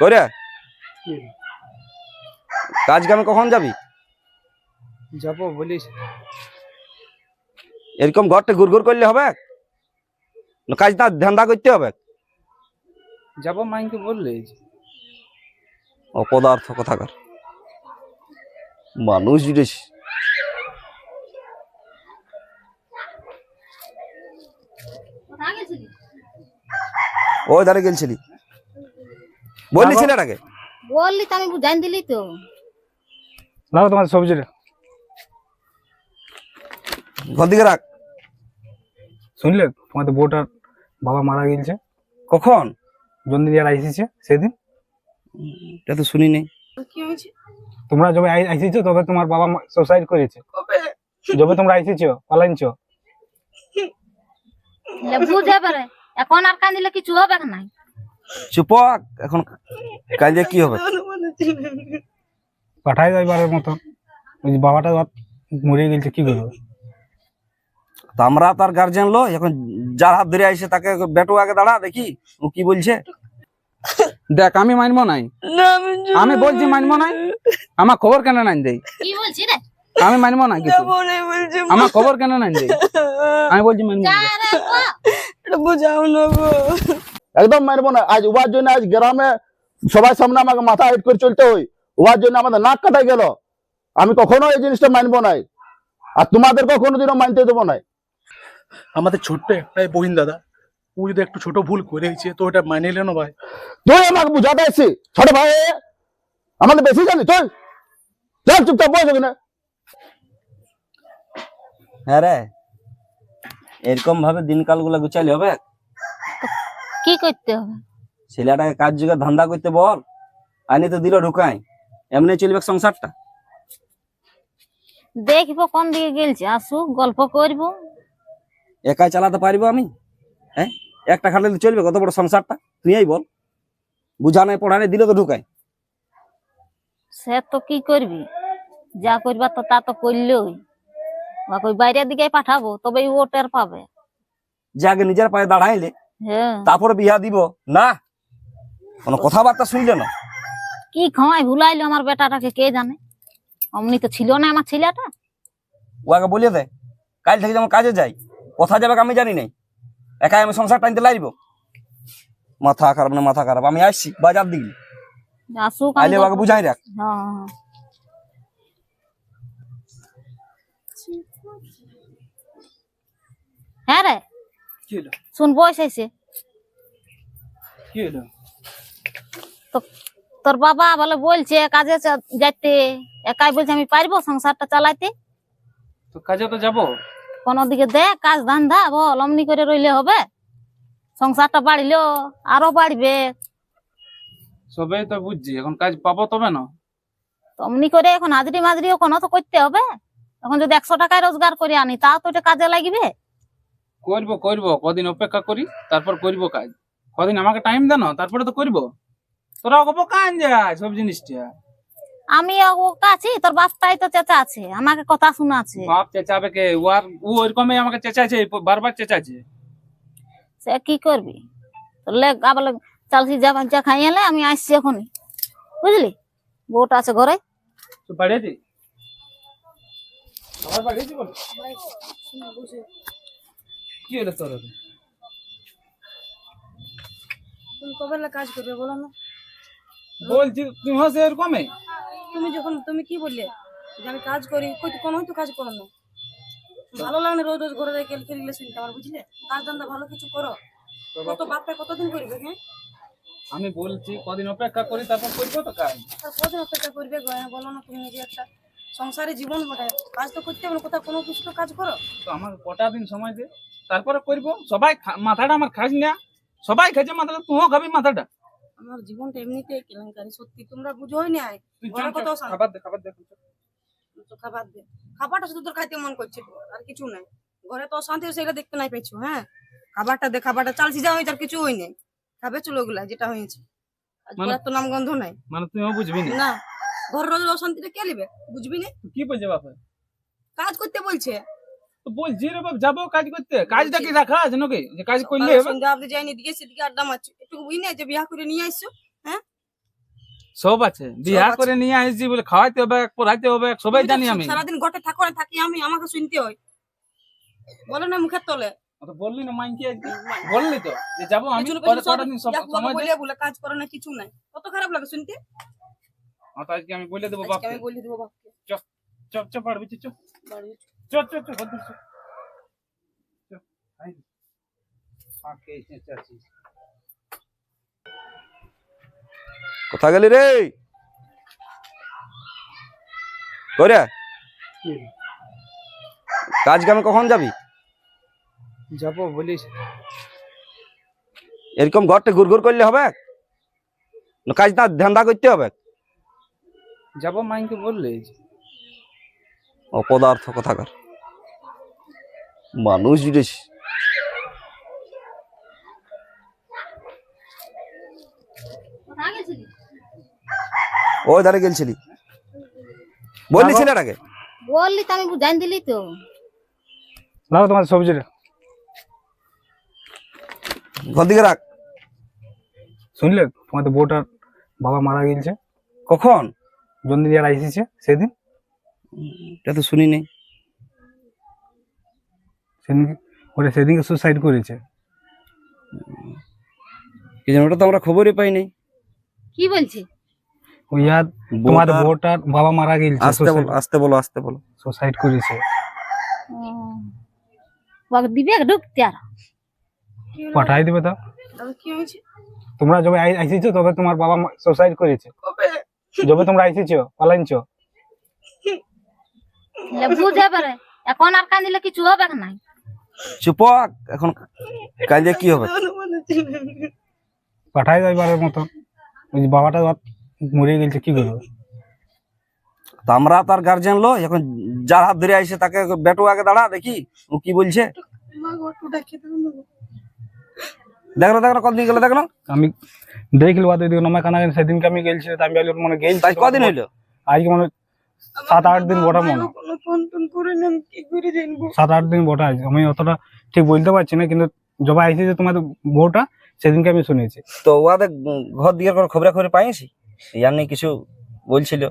করে কাজ কামে কখন যাবি? যাব বলিস এরকম ঘরটা ঘুর ঘুর করলে হবে? না কাজ না ধান্দা করতে হবে? যাব মাইকে বললে। অপদার্থ কথাকার। মানুষ জিনিস। ওই ধারে গেলছিলি। বললি ছেলেটাকে? বললি তো আমি বুঝাই দিলি তো। লাও তোমার সবজিটা ঘর দিকে রাখ। শুনলে? তোমাদের বউটার বাবা মারা গেছে কখন? জন্দিয়ার আইসিছে সেদিন। এটা তো শুনি নেই তোমরা যবে আই- আইসিছো তবে তোমার বাবা সুসাইড করেছে। যবে তোমরা আইসিছো পালাইছো বুঝে পারে। এখন আর কান্দিলে কিছু হবে না। চুপ এখন কাজে কি হবে? পাঠাই যাইবারের মতো। ওই বাবাটা মরে গেছে কি করব? তো আমরা তার গার্জেন লো এখন যার হাত ধরে আইসে তাকে বেটু আগে দাঁড়া দেখি ও কি বলছে। দেখ আমি মানবো নাই। আমি বলছি মানবো নাই? আমার খবর কেন নাই দেই? কি বলছি রে? আমি মানবো না কিছু? আমার খবর কেন নাই দেই? আমি বলছি মানবো না। একদম মানবো না। আজ উবার জন্য আজ গ্রামে সবাই সামনে আমাকে মাথা হেট করে চলতে হয়। উবার জন্য আমাদের নাক কাটাই গেল। আমি কখনো এই জিনিসটা মানবো নাই। আর তোমাদেরকে কোনোদিনও মানতে দেবো নাই। আমাদের ছোট্ট একটাই বহিন দাদা। ও যদি একটু ছোট ভুল করেছে তো ওটা মানে নিলে না ভাই। তুই আমাকে বুঝাতে আসছি ছোট ভাই। আমাদের বেশি জানি। তুই। চল চুপচাপ বস ওখানে। হ্যাঁ রে। এরকম ভাবে দিনকালগুলা গুছালি হবে? কি করতে হবে? ছেলেটাকে কাজ যুগে ধান্দা করতে বল আইনি তো দিল ঢুকাই এমনি চলবে সংসারটা। দেখব কোন দিকে গেলছে আসুক গল্প করব। একাই চালাতে পারব আমি? হ্যাঁ? একটা খাটলে চলবে কত বড় সংসারটা? তুই বল বুঝা নাই পড়া নাই দিলে তো ঢুকাই সে তো কি করবি? যা করবা তো তা তো করলই। ওকে বাইরের দিকে পাঠাবো তবে ও টের পাবে। যে আগে নিজের পায়ে দাঁড়াইলে তারপরে বিহা দিব। না কোনো কথাবার্তা শুনলে না। কি খাওয়াই ভুলাইলো আমার বেটাটাকে কে জানে? অমনি তো ছিল না আমার ছেলেটা। ও আগে বলে দে কাল থেকে যেমন কাজে যাই কোথা যাবে আমি জানি নাই। একাই আমি সংসার টানতে লাগবো। মাথা খারাপ না মাথা খারাপ। আমি আসছি বাজার দিকে। আসুক আমি আইলে ওকে বুঝাই রাখ। হ্যাঁ হ্যাঁ। হ্যাঁ রে। কি হলো? শুন বয়স হয়েছে। তোর বাবা বলে বলছে কাজে যাইতে। একাই বলছে আমি পারব সংসারটা চালাইতে? তো কাজে তো যাব? কোন দিকে দেখ কাজ ধান্দা বল অমনি করে রইলে হবে। সংসারটা বাড়িলেও আরও বাড়বে। সবাই তো বুঝছি এখন কাজ পাবো তবে না? অমনি করে এখন হাজরি মাজরিও কোনো তো করতে হবে। এখন যদি একশো টাকায় রোজগার করে আনি তাও তো এটা কাজে লাগবে? করব করব। কদিন অপেক্ষা করি তারপর করব কাজ। কদিন আমাকে টাইম দেন তারপরে তো করব। তোরা ওকে কান যায় সব জিনিসটা। আমি ও আছি তোর বাপটাই তো চেঁচা আছে আমাকে কথা শোনাচ্ছে বাপ চেঁচাবে কে? ও আর ও ওইরকমই আমাকে চেঁচাছে বারবার চেঁচাছে সে কি করবি? লে আবার চাল সিজা ভাজা খাই এলে আমি আসছি এখনই। বুঝলি? বউটা আছে ঘরে। তো বাড়িয়েছি আবার বাড়িয়েছি বল কি হলো তোর তুমি কবে লা কাজ করবে বলো না? বলছি তুমি হচ্ছে এরকমই? তুমি যখন তুমি কি বললে? যে আমি কাজ করি কই তো কোনো তো কাজ করো না। ভালো লাগে না রোজ রোজ ঘরে রেখে খেলে শুনতে আমার বুঝলে? কাজ ধান্দা ভালো কিছু করো। কত বাপটা কতদিন করবে হ্যাঁ? আমি বলছি কদিন অপেক্ষা করি তারপর করব তো কাজ। কদিন অপেক্ষা করবে গো? হ্যাঁ, বলো না তুমি নিজে একটা সংসারে জীবন বটে। কাজ তো করতে হবে কোথাও কোনো কিছু তো কাজ করো। তো আমার কটা দিন সময় দে? তারপরে করব সবাই মাথাটা আমার খাস না। সবাই খাইছে মাথাটা তুইও খাবি মাথাটা। আমার জীবনটা এমনিতে কেলেঙ্কারি সত্যি তোমরা বুঝোই না। খাবার দে খাবার দে খাবার দে। খাবারটা শুধু তোর খাইতে মন করছে আর কিছু নাই। ঘরে তো অশান্তি সেটা দেখতে নাই পেয়েছ হ্যাঁ? খাবারটা দে খাবারটা চাল সিজা হয়েছে আর কিছু হই নাই। খাবে চলো ওগুলা যেটা হয়েছে। মানে- তো নাম গন্ধ নাই। মানে তুইও বুঝবি না? ঘর রোজ অশান্তিটা কে লিবে বুঝবি না? কি বাপে কাজ করতে বলছে। তো বলছি রে বাপ যাব কাজ করতে। কাজটা কি রাখা আছে নাকি? যে কাজ করলে সন্ধ্যা অবধি যাইনি দিকে সেদিকে আড্ডা মারছো। একটু বুঝি না? যে বিয়া করে নিয়ে আসছো হ্যাঁ? সব আছে। বিয়া করে নিয়ে আসছি বলে খাওয়াইতে হবে পড়াইতে হবে সবাই জানি আমি। সারাদিন ঘটে থাকো থাকি আমি আমাকে শুনতে হয়। বলো না মুখের তলে। বললি না মাইকে বললি তো যে যাব আমি সব দিন সব সময় বলে বলে কাজ করো না কিছু নাই। কত খারাপ লাগে শুনতে? আজকে আমি বলে দেবো বাপকে। আমি বলে দেবো বাপকে। চপ চপ পারবি চ বাড়ি চ চ চ হদ্দুর চ আই। ফাঁকে এসে চাচ্ছিস। কোথা গেলি রে? কইরা কাজ কামে কখন যাবি? যাব বলিস। এরকম ঘরটা ঘুর ঘুর করলে হবে? না কাজ না ধান্দা করতে হবে? যাব মাইকে বললি। অপদার্থ কথাকার। মানুষ জুড়েছ ওই ধারে গেলছিলি। বললি ছেলেটাকে? বললি তো আমি বুঝাই দিলি তো। লাও তোমার সবজিটা ঘর দিকে রাখ। শুনলে তোমাদের বউটার বাবা মারা গেছে কখন? জন্দিন যারা এসেছে সেদিন? এটা তো শুনি নেই সেদিন ওরা সেদিনকে সুসাইড করেছে। কি জানো ওটা তো আমরা খবরই পাই নাই কি বলছে? ওই আর তোমাদের বউটার- বউটার বাবা মারা গেছে আসতে বলো আসতে বলো আসতে বলো। সুসাইড করেছে। ওকে দিবে ঢুকতে আর পাঠাই দিবে তো। কি হয়েছে? তোমরা যবে আই- আইসেছো তবে তোমার বাবা সুসাইড করেছে। যবে তোমরা আইসেছো পালাইছো। বুঝে পারে। এখন আর কান্দিলে কিছু হবে না। চুপ এখন কাজে কি হবে? পাঠাই যাইবার মতো। ওই বাবাটা মরে গেছে কি করব? তা আমরা তার গার্জেন লো এখন যার হাত ধরে আইসে তাকে বেটু আগে দাঁড়া দেখি ও কি বলছে। দেখ না দেখ না কতদিন গেলে দেখ না। আমি দেখল বাদ ওইদিকে নমা কানা সেদিনকে আমি গেছি আমি মনে গেছি তাই কদিন হইল? আজকে মনে হয় সাত আট দিন বটা মনে। সাত আট দিন বটা আছে। আমি অতটা ঠিক বলতে পারছি না কিন্তু আইসি যে তোমাদের বউটা সেদিনকে আমি শুনেছি। তো ওদের ঘর দিকে কোনো খবরা খবরে পাইছি ইয়ার নেই কিছু বলছিল?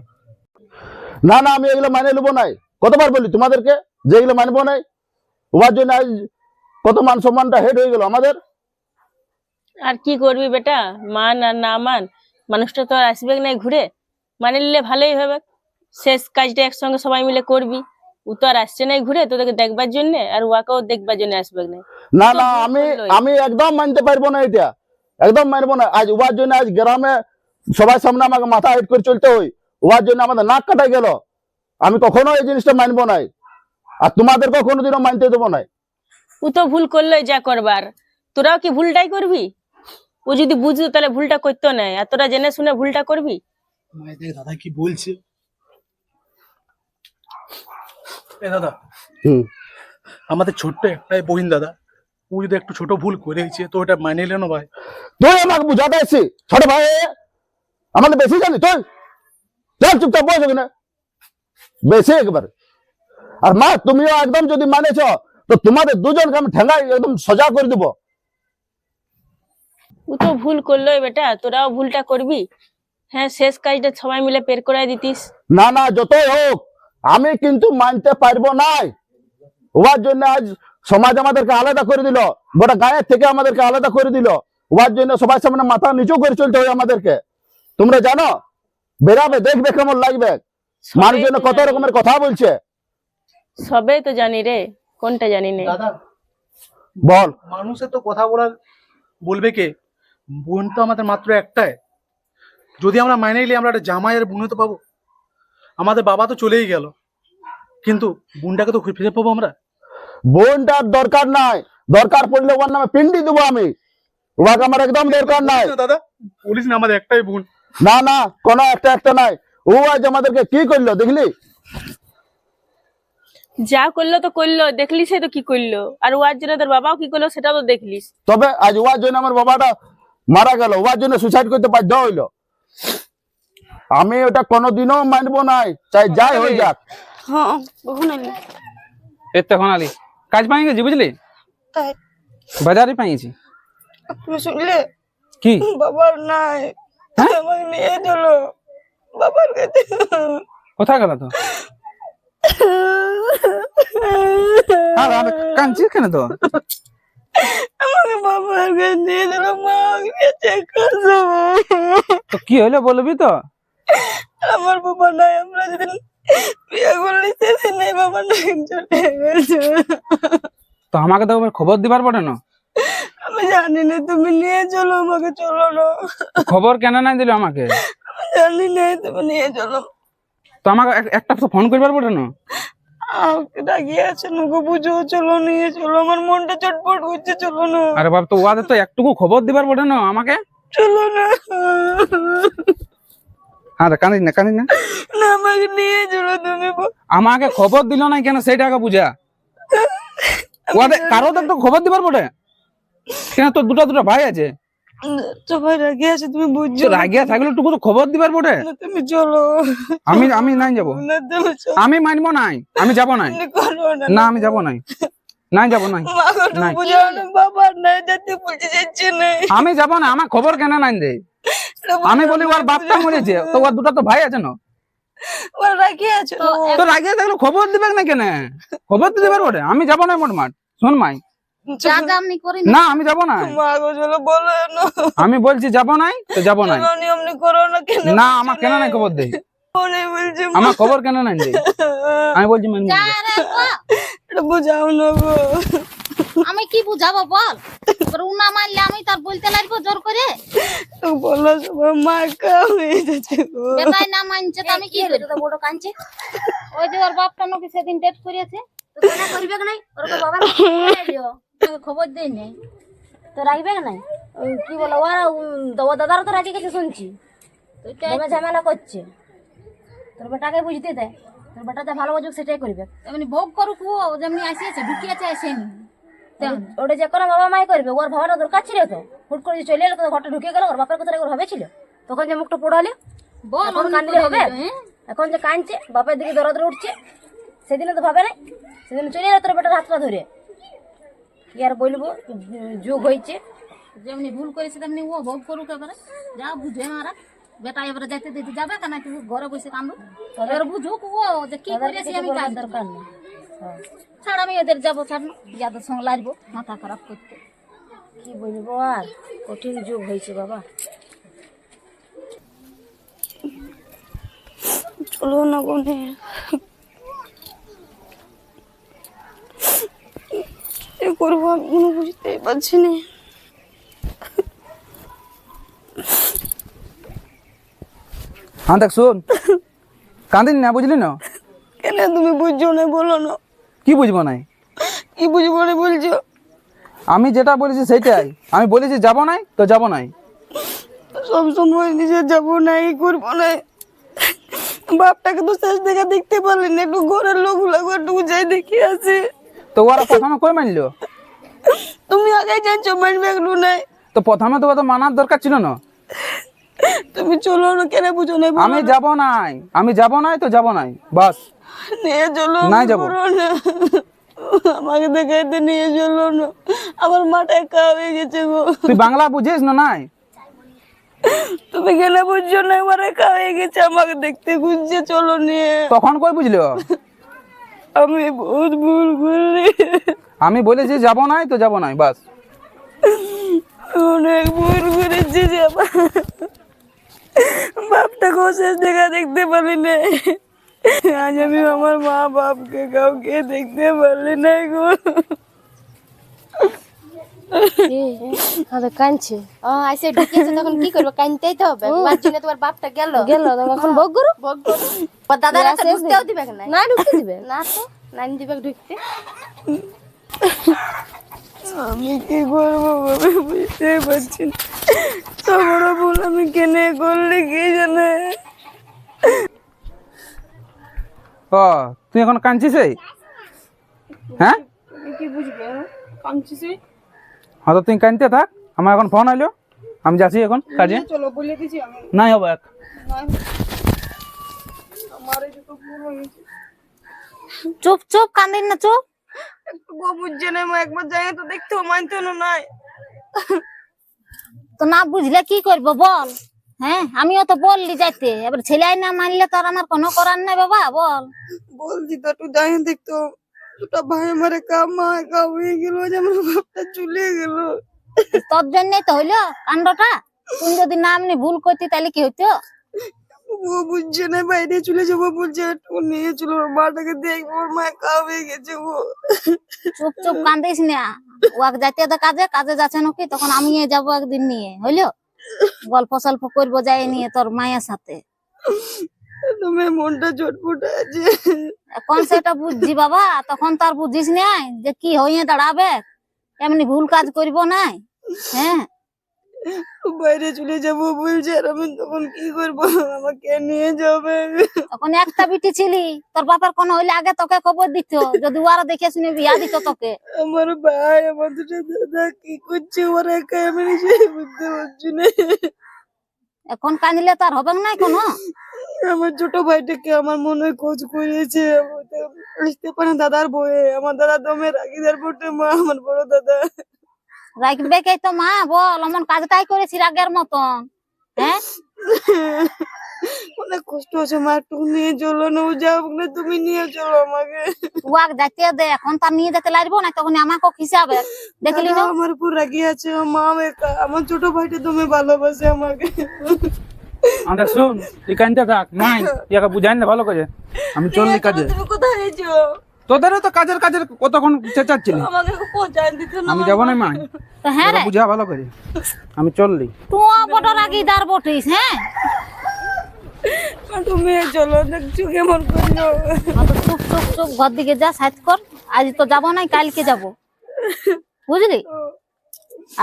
না না আমি এগুলো মানে নেব নাই। কতবার বলি তোমাদেরকে যে এগুলো মানবো নাই? ওর জন্য আজ কত মান সম্মানটা হেড হয়ে গেল আমাদের। আর কি করবি বেটা? মান আর না মান মানুষটা তো আর আসবে না ঘুরে। মানে নিলে ভালোই হবে। শেষ কাজটা একসঙ্গে সবাই মিলে করবি। ও তো আর আসছে না ঘুরে তোদেরকে দেখবার জন্য আর ওয়াকেও দেখবার জন্য আসবে না না না আমি আমি একদম মানতে পারব না এটা। একদম মানবো না। আজ ওর জন্য আজ গ্রামে সবার সামনে আমাকে মাথা হেট করে চলতে হয়। ওর জন্য আমাদের নাক কাটা গেল। আমি কখনো এই জিনিসটা মানবো নাই। আর তোমাদেরকে কোনোদিনও মানতে দেবো নাই। ও তো ভুল করলোই যা করবার। তোরাও কি ভুলটাই করবি? ও যদি বুঝতো তাহলে ভুলটা করতো না। আর তোরা জেনে শুনে ভুলটা করবি? দেখ দাদা কি বলছে? এ দাদা। হুম। আমাদের ছোট্ট একটাই বহিন দাদা। ও যদি একটু ছোট ভুল করেছে তো ওটা মানে নিলে না ভাই। তুই আমাকে বুঝাতে এসছি। ছোট ভাই আমাদের বেশি জানি তুই চল চুপচাপ বসে কিনা বেশি একবার। আর মা তুমিও একদম যদি মানেছ তো তোমাদের দুজনকে আমি ঠেঙ্গাই একদম সোজা করে দিব। ও তো ভুল করলোই বেটা তোরাও ভুলটা করবি। হ্যাঁ শেষ কাজটা সবাই মিলে পের করাই দিতিস। না না যতই হোক আমি কিন্তু মানতে পারব নাই। ওর জন্য আজ সমাজ আমাদেরকে আলাদা করে দিল। গোটা গায়ের থেকে আমাদেরকে আলাদা করে দিল। ওর জন্য সবার সামনে মাথা নিচু করে চলতে হয় আমাদেরকে। তোমরা জানো? বেরাবে দেখবে কেমন লাগবে। মানুষ জন্য কত রকমের কথা বলছে। সবে তো জানি রে কোনটা জানি না? দাদা বল। মানুষের তো কথা বলার বলবে কে? বোন তো আমাদের মাত্র একটাই। যদি আমরা মাইনে নিলে আমরা একটা জামাই আর বোনে তো পাবো। আমাদের বাবা তো চলেই গেল। কিন্তু বোনটাকে তো ফিরে পাবো আমরা? বোনটার দরকার নাই। দরকার পড়লে ওর নামে পিন্ডি দেবো আমি। ওকে আমার একদম দরকার নাই। দাদা? বলিস না আমাদের একটাই বোন। না না কোনো একটা একটা নাই। ও আজ আমাদেরকে কি করল দেখলি? যা করল তো করল দেখলিস তো কি করল? আর ওয়ার জন্য তোর বাবাও কি করল সেটা তো দেখলিস। তবে আজ ওয়ার জন্য আমার বাবাটা মারা গেল। ওয়ার জন্য সুসাইড করতে বাধ্য হইল। আমি ওটা কোনোদিনও মানবো নাই। চাই যাই হয়ে যাক। হ্যাঁ এলি এই তখন আলি। কাজ পাই গেছি বুঝলি? বাজারে পাইছি তুমি শুনলে? কি? বাবার নাই। আমাকে নিয়ে চলো বাবার কাছে। কোথায় গেল তো? আর আর কাঁদছিস কেন তো? আমাকে বাবার কাছে নিয়ে মা কি বলবি তো? আমার বাবা নাই আমরা যেদিন বিয়ে করলি সেদিন বাবা নাই চলে গেছে। তো আমাকে তো খবর দিবার পড়ে না? আমি জানি না তুমি নিয়ে চলো আমাকে চলো না। খবর কেন নাই দিল আমাকে? আমি জানি না তুমি নিয়ে চলো। তো আমাকে একটা তো ফোন করবার পড়ে না? আমাকে ডাকিয়ে আছে ওকে চলো নিয়ে চলো। আমার মনটা চটপট করছে চলো না। আরে বাপ তো ওদের তো একটুকু খবর দিবার পড়ে না আমাকে? চলো না। আরে না না। আমাকে নিয়ে চলো তুমি আমাকে খবর দিল না কেন সেইটা আগে বুঝা। ওদের কারও তো খবর দিবার পড়ে কেন তোর দুটো দুটো ভাই আছে? সবাই রাগে আছে তুমি বুঝছ। তো থাকলে একটু তো খবর দিবার পড়ে তুমি চলো। আমি আমি নাই যাব। না আমি মানবো নাই আমি যাব নাই। না আমি যাব নাই। নাই যাব নাই। আমি যাব না আমার খবর কেন নাই দে? আমি বলি ওর বাপটা মরেছে তো ওর দুটো তো ভাই আছে না? ওরা রাগে আছে তো তো থাকলে খবর দিবে না কেন? খবর তো দিবার পড়ে আমি যাব না মোট মাঠ শোন মাই। না। আমি যাব না। মা গো চলো বলো না। আমি বলছি যাব নাই তো যাব নাই। নি করো না কেন? না আমার কেন নাই খবর দেই বলছে আমার খবর কেন নাই আমি বলছি বুঝাও না গো। আমি কি বুঝাবো বল? তোর উনা মারলে আমি তার বলতে লাগবো জোর করে? তো সবাই মা কা হয়ে যাচ্ছে বেটাই না মানছে তো আমি কি করি? তো বড় কাঁদছে। ওই যে ওর বাপটা নাকি সেদিন ডেট করিয়েছে। তো কেন করবে কি নাই? ওর তো তোকে খবর দেই নাই। তো রাখবে কি নাই? কি বলো ওরা দাদারও তো রাখি গেছে শুনছি। ঝামেলা করছে। তোর বেটাকে বুঝতে দেয় তোর বেটাতে ভালো বুঝুক সেটাই করবে। এমনি ভোগ করুক ও যেমনি আসিয়েছে ঢুকিয়েছে আসেনি। ওটা যে কোনো বাবা মাই করবে ওর ভাবাটা দরকার ছিল তো। হুট করে চলে এলো তো ঘরটা ঢুকে গেল ওর বাপের কথা ওর হবে ছিল। তখন যে মুখটা পোড়ালে এখন কান্দলে হবে। এখন যে কাঁদছে বাপের দিকে দরদ উঠছে। সেদিনে তো ভাবে নাই সেদিন চলে এলো তোর বেটার হাত পা ধরে। কি আর বলব যুগ হয়েছে যেমনি ভুল করেছে তেমনি ও ভোগ করুক এবারে। যা বুঝে মারা। বেটা এবারে যাইতে দিতে যাবে কেন তুই ঘরে বসে কান্দু? এবার বুঝুক ও যে কি করেছি আমি কাজ দরকার নেই ছাড় আমি এদের যাব ছাড়। যাদের সঙ্গে লাগবো মাথা খারাপ করতে। কি বলব আর? কঠিন যুগ হয়েছে বাবা। চলো না কোনে কি করব আমি বুঝতেই পারছি না। হ্যাঁ দেখ শোন। কান্দিন না বুঝলি না? কেন তুমি বুঝছ না বলো না। কি বুঝব নাই? কি বুঝব না বলছো? আমি যেটা বলেছি সেটাই আমি বলেছি যাব নাই তো যাব নাই। সব সময় নিজে যাব নাই করব না বাপটাকে তো শেষ দেখা দেখতে পারলি না একটু ঘরের লোক লাগো একটু যাই দেখে আসি তো ওরা প্রথমে কই মানলো? তুমি আগে জানছো মানবে একটু নাই। তো প্রথমে তো মানার দরকার ছিল না? তুমি চলো না কেন বুঝো না আমি যাব নাই। আমি যাব নাই তো যাব নাই। বাস। নিয়ে চলো নাই যাব। না। আমাকে দেখাইতে নিয়ে চলো না। আমার মাটা একা হয়ে গেছে গো। তুই বাংলা বুঝিস না নাই? তুমি কেন বুঝছ না আমার একা হয়ে গেছে আমাকে দেখতে খুঁজছে চলো নিয়ে। তখন কই বুঝলো আমি বহুত ভুল করলি। আমি বলেছি যাব নাই তো যাব নাই বাস। অনেক ভুল করেছি যে আমার বাপটাকেও শেষ দেখা দেখতে পারি না আজ আমি আমার মা বাপকে কাউকে দেখতে পারলি না গো। কাঁদছে। ও আইসে ঢুকিয়েছে তখন কি করবে? কাঁদতেই তো হবে। জন্য তোমার বাপটা গেল। গেল এখন ভোগ করো। ভোগ করো। ঢুকতেও দিবে না। না ঢুকতে দিবে। না তো নাইন দিবে ঢুকতে। আমি কি করব বুঝতে পারছি না। আমি কেনে করলে কি জানে? ও তুই এখন কাঁদছিস হ্যাঁ? কি বুঝবে? কামছিস হ্যাঁ তো তুই কাঁদতে থাক। আমার এখন ফোন আইলো আমি যাচ্ছি এখন কাজে। চলো বলে দিছি আমি। নাই হবে এক। চুপ চুপ কান্দিন না চুপ। একটু গো বুঝছে না একবার যাই তো দেখতেও মানতে না নাই। তো না বুঝলে কি করব বল? হ্যাঁ আমিও তো বললি যাইতে। এবার ছেলে না মানলে তো আর আমার কোনো করার নাই বাবা বল। বলছি তো একটু যাই দেখতো দুটা ভাই আমার কামা একা হয়ে গেল যে আমার বাপটা চলে গেল। তোর জন্যই তো হইল কাণ্ডটা। তুমি যদি না নি ভুল করতি তাহলে কি হইতো? ও বুঝছে না বাইরে চলে যাব বলছে। একটু নিয়ে চলো ওর মাটাকে দেখব ওর মা হয়ে গেছে ও। চুপ চুপ কান্দিস না। ওয়াক যাইতে তো কাজে কাজে যাচ্ছে নাকি? তখন আমি যাব একদিন নিয়ে হইল? গল্প সল্প করব যাই নিয়ে তোর মায়ের সাথে। তুমি মনটা চটপট আছে। এখন সেটা বুঝছি বাবা তখন তার বুঝিস নাই যে কি হইয়ে দাঁড়াবে। এমনি ভুল কাজ করব নাই হ্যাঁ? বাইরে চলে যাব বলছে আর আমি তখন কি করব? আমাকে নিয়ে যাবে। তখন একটা বিটি ছিলি তোর বাবার কোন হইলে আগে তোকে খবর দিত যদি ওরা দেখে শুনে বিয়া দিত তোকে। আমার ভাই আমার দুটো দাদা কি করছে ওরা একা আমি নিজে বুঝতে পারছি না। এখন কানিলে তো আর হবে না কোনো আমার ছোট ভাইটাকে আমার মনে খোঁজ করিয়েছে আসতে পারে দাদার বয়ে আমার দাদা দমে রাগিদার বটে মা আমার বড় দাদা। রাখবে কে তো মা? বল এমন কাজটাই করেছি রাগের মতন। হ্যাঁ? অনেক কষ্ট আছে মা একটু নিয়ে চলো না ও যাও না তুমি নিয়ে চলো আমাকে। ওয়াক যাইতে দে এখন তার নিয়ে যেতে লাগবো না তখন আমাকে খিসাবে দেখলি দাদা না? আমার উপর রাগি আছে মা আমার ছোট ভাইটা তুমি ভালোবাসে আমাকে। আমাদের শুন তুই থাক নাই ইয়াকে বুঝাই না ভালো করে। আমি চললি কাজে। তুমি কোথায় গেছো তোদেরও তো কাজের কাজের কতক্ষণ চেঁচাচ্ছিলি? আমাকে পৌঁছায় দিত না আমি যাব না মা। হ্যাঁ রে। বুঝা ভালো করে। আমি চললি। তুই বটিস হ্যাঁ? তুমি চলো দেখছ কেমন করল চুপ চুপ চুপ ঘর দিকে যা সাইজ কর। আজ তো যাব নাই কালকে যাব। বুঝলি?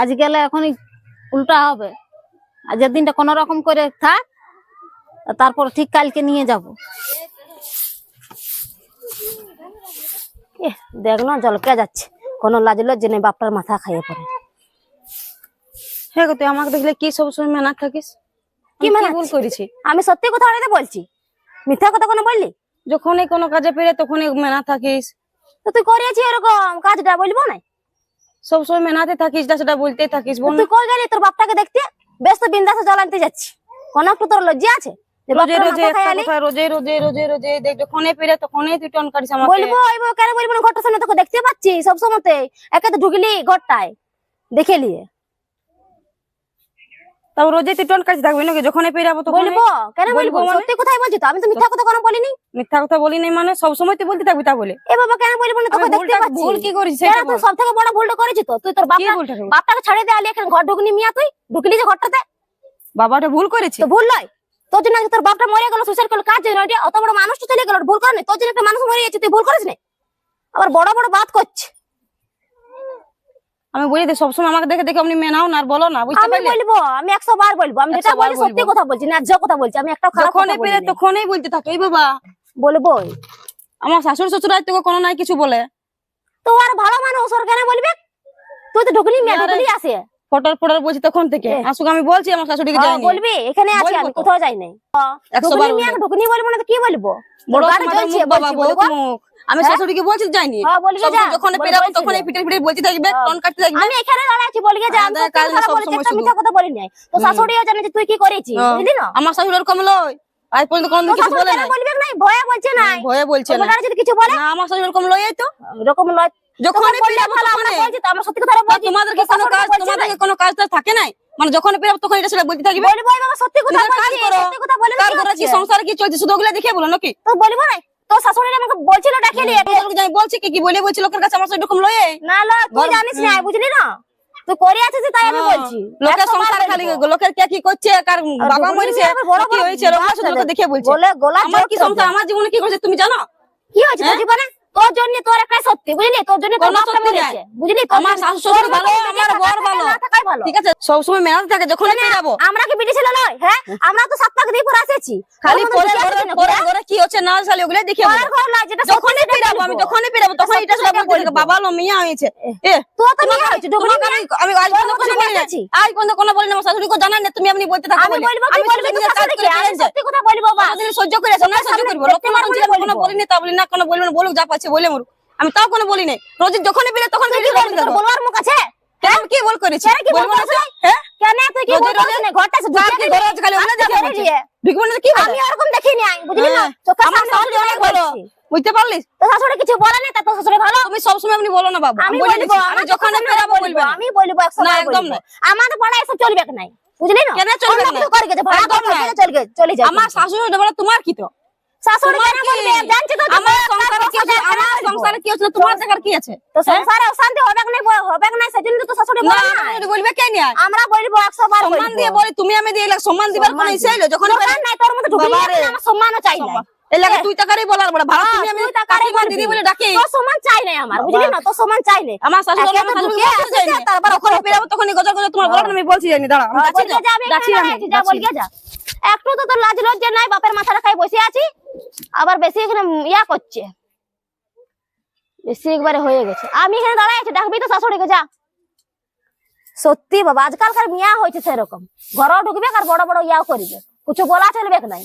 আজ গেলে এখনই উল্টা হবে। আজের দিনটা কোন রকম করে থাক তারপর ঠিক কালকে নিয়ে যাব। এহ, দেখ না জলকে যাচ্ছে। কোনো লাজ লজ্জে নেই বাপটার মাথা খাইয়ে পড়ে। হ্যাঁ তুই আমাকে দেখলে কি সব সময় মেনা থাকিস? কি মেনে ভুল করেছি? আমি সত্যি কথা বলতে বলছি। মিথ্যা কথা কোনো বললি? যখনই কোনো কাজে পেরে তখনই মেনা থাকিস। তো তুই করিয়েছি এরকম কাজটা বলব না? সবসময় মেনাতে থাকিস না সেটা বলতেই থাকিস তুই কই গেলি তোর বাপটাকে দেখতে? ব্যস্ত বিন্দাসে জল আনতে যাচ্ছি। কোন একটু তোর লজ্জা আছে? রোজে রোজে মাথা একটা খায়ালি? কথা রোজে রোজে রোজে রোজে দেখ পেরে তখনই তুই টন করিস আমাকে। বলব ওই কেন বলব না? ঘরটার সামনে তোকে দেখতে পাচ্ছি সব সময়তে একে তো ঢুকলি ঘরটায় দেখে নিয়ে। তাও রোজে তুই টন থাকবি পেরে যাব তখন বলব কেন বলব বলব? মানে? সত্যি কথাই বলছি তো আমি তো মিথ্যা কথা কোনো বলিনি। মিথ্যা কথা বলি নাই মানে? সব সময় তুই বলতে থাকবি তা বলে। এ বাবা কেন বলব না? তোকে দেখতে পাচ্ছি। ভুল কি সেটা তুই বড় ভুলটা করেছিস তো? তুই তোর বাপটা বাপটাকে ছাড়িয়ে দিয়ে আলি এখানে ঘর ঢুকনি মিয়া তুই? ঢুকলি যে ঘরটাতে? বাবাটা ভুল করেছি। তো ভুল নয়? তোর জন্য তোর বাপটা মরে গেল সুসাইড করল কাজ জন্য? অত বড় মানুষটা চলে গেল ভুল করেনি। তোর জন্য একটা মানুষ মরে গেছে তুই ভুল করিস না? আবার বড় বড় বাত করছে। আমি বলি সবসময় আমাকে দেখে দেখে আপনি মেনাও না আর বলো না বুঝতে আমি বলব আমি একশো বার বলব আমি যেটা বলি সত্যি কথা বলছি না যে কথা বলছি আমি একটা খারাপ কথা তখনই বলতে থাকে এই বাবা। বলব। আমার শাশুড়ি শ্বশুর আজ তোকে কোনো নাই কিছু বলে। তো আর ভালো মানুষ ওর কেন বলবে? তুই তো ঢুকলি মেয়ে ঢুকলি আসে। ফটার ফটার বলছি তখন থেকে। এ। আসুক আমি বলছি আমার শাশুড়িকে হ্যাঁ, যাইনি বলবি? এখানে আছি আমি কোথাও যাই নাই। বার মেয়ে। ঢুকনি বলব না কি বলব? বড় বাবা মুখ আমি হ্যাঁ? শাশুড়িকে বলছি যাইনি হ্যাঁ, যখন পেরাবো তখন। ফিটে ফিটে বলতে থাকবে হ্যাঁ। টন কাটতে থাকবে। আমি এখানে দাঁড়িয়ে আছি বলি যে। আমি কাল সব সময়। মিথ্যা কথা বলি নাই তো শাশুড়িও জানে যে তুই কি করেছিস হ্যাঁ। বুঝলি না? আমার শাশুড়ি ওরকম লয় আজ পর্যন্ত কোনোদিন কিছু বলে বলবে? নাই ভয়ে বলছে নাই। ভয়ে বলছে না যদি কিছু বলে? না আমার শাশুড়ি ওরকম লয় তো। এরকম লয় যখন। তোমাদেরকে কোনো কাজ তোমাদেরকে কোনো কাজ থাকে নাই? মানে যখন পেরাবো তখন এটা সেটা বলতে থাকবে বলব বাবা সত্যি কথা কাজ করো। সত্যি কথা বলে কার ঘরে কি সংসারে কি চলছে শুধু ওগুলা দেখে বলো নাকি? তো বলব নাই তো শাশুড়ি আমাকে বলছিল ডাকিয়ে নিয়ে তোদেরকে বলছি কি কি বলে বলছি লোকের কাছে আমার সাথে এরকম লয়ে? না লো তুই জানিস না বুঝলি না? তুই করে আছিস তাই আমি বলছি। লোকের একশো বার সংসার খালি লোকের কে কি করছে কার বাবা বলবি মরেছে বড় কি হয়েছে লোকের বাত শুধু লোকে দেবে। দেখে বলছে। বলে গোলা আমার কি সংসার আমার জীবনে কি করেছে তুমি জানো? কি হয়েছে জীবনে? তোর জন্য তোর একটাই সত্যি বুঝলি? তোর জন্য তোর কোনো সত্যি মরেছে। বুঝলি? আমার শাশু শ্বশুর ভালো, আমার বর ভালো। ঠিক আছে সবসময় মেলাতে থাকে যখন পেয়ে যাব। আমরা কি বিটি ছিল নয় হ্যাঁ? আমরা তো সাত পাক দিয়ে পরে খালি পরে পরে হ্যাঁ? কি হচ্ছে না খালি ওগুলো দেখে বলো। ঘর নয়, যেটা যখনই আমি। যখনই তখন এটা থাকে, বলব। বাবা লো মিয়া হয়েছে। এ তো তোমাকে- বিয়ে হয়েছে, ঢুকলি? আমি আমি আজ পর্যন্ত মতো বলি না। আজ পর্যন্ত কোনো বলি না আমার শাশুড়িকে জানাই না তুমি আপনি বলতে থাকো আমি বলব আমি বলবি তো নিজের কাজ করে আমি সত্যি কথা বলব বাবা। সহ্য করে না সহ্য করব পারব মতন বলে কোনো তা বলি না কোনো বলব না বলুক যা পাচ্ছে বলে মরুক। আমি তাও কোনো বলি নাই রোজ যখনই পেলে তখন বলবার মুখ আছে? কেন কি বল করেছি? কি বল বলব না তো? করেছে? হ্যাঁ? কেন তুই কি বল না ঘরটা সে খালি? কি আমি ওরকম দেখিনি আই বুঝলি না। আমার শাশুড়ি অনেক ভালো। বুঝতে তো শাশুড়ি কিছু বলে না তা শাশুড়ি ভালো? তুমি সবসময় আপনি বলো না বাবু। আমি বলে বলব আমি যখন বলব আমি বলব একদম। না। এসব চলবে বুঝলি না? কেন চলবে না? করে গেছে ভাড়া একদম করে চলে গেছে চলে যায় আমার শাশুড়ি তোমার কি তো? শাশুড়ি তোমার কেন কি? বলবে জানছি তো আমার সংসারে কি হচ্ছে আমার সংসারে কি হচ্ছে তোমার দেখার কি আছে? তো সংসারে অশান্তি হবে হবে সেজন্য তো শাশুড়ি না বলে না বলবে কেন আমরা বলব একশো বার সম্মান দিয়ে বলি তুমি আমি দিয়ে সম্মান দিবার কোনো ইচ্ছে হইল যখন দরকার নাই তোর মতো ঢুকলি আমার সম্মানও চাই না এলাকা তুই টাকারই বলার বড় ভালো তুমি আমি টাকারই দিদি বলে ডাকি। তোর সম্মান চাই নাই আমার বুঝলি না? চাই নাই। আমার শাশুড়ি আমার শাশুড়ি ঢুকে বলতে তারপর ওখানে পেরাবো গজর গজর তোমার গলাটা আমি বলছি জানি দাঁড়া আমি যাচ্ছি যা একটু তো তোর লাজ লজ্জা নাই বাপের মাথাটা খাই বসে আছি। আবার বেশি এখানে ইয়া করছে। বেশি একবারে হয়ে গেছে। আমি এখানে দাঁড়াই আছি, ডাকবি তো শাশুড়িকে, যা। সত্যি বাবা, আজকালকার মিয়া হয়েছে সেরকম। ঘরও ঢুকবে আর বড় বড় ইয়াও করবে। কিছু বলা চলবে নাই?